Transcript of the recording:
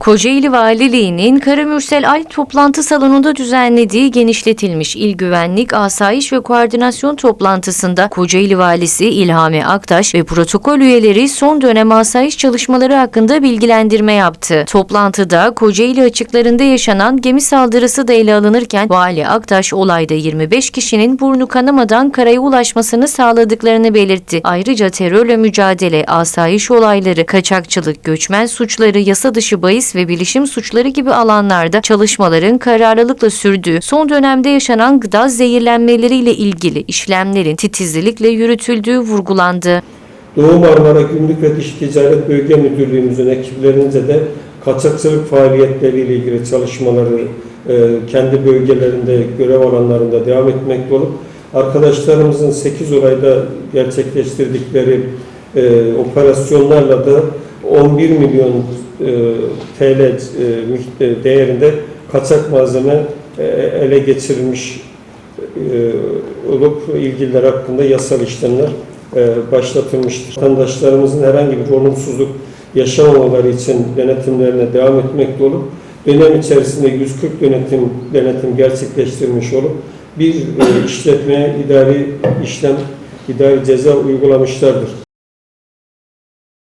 Kocaeli Valiliği'nin Karamürsel Alp toplantı salonunda düzenlediği genişletilmiş il güvenlik, asayiş ve koordinasyon toplantısında Kocaeli Valisi İlhami Aktaş ve protokol üyeleri son dönem asayiş çalışmaları hakkında bilgilendirme yaptı. Toplantıda Kocaeli açıklarında yaşanan gemi saldırısı da ele alınırken Vali Aktaş olayda 25 kişinin burnu kanamadan karaya ulaşmasını sağladıklarını belirtti. Ayrıca terörle mücadele, asayiş olayları, kaçakçılık, göçmen suçları, yasa dışı bahis ve bilişim suçları gibi alanlarda çalışmaların kararlılıkla sürdüğü, son dönemde yaşanan gıda zehirlenmeleriyle ilgili işlemlerin titizlilikle yürütüldüğü vurgulandı. Doğu Marmara Gümrük ve Dış Ticaret Bölge Müdürlüğümüzün ekiplerince de kaçakçılık faaliyetleriyle ilgili çalışmaları e, kendi bölgelerinde, görev alanlarında devam etmekte olup arkadaşlarımızın 8 olayda gerçekleştirdikleri e, operasyonlarla da 11 milyon e, TL e, mih- değerinde kaçak malzeme e, ele geçirilmiş e, olup ilgililer hakkında yasal işlemler e, başlatılmıştır. Vatandaşlarımızın herhangi bir olumsuzluk yaşamamaları için denetimlerine devam etmekte olup dönem içerisinde 140 denetim denetim gerçekleştirmiş olup bir e, işletmeye idari işlem, idari ceza uygulamışlardır.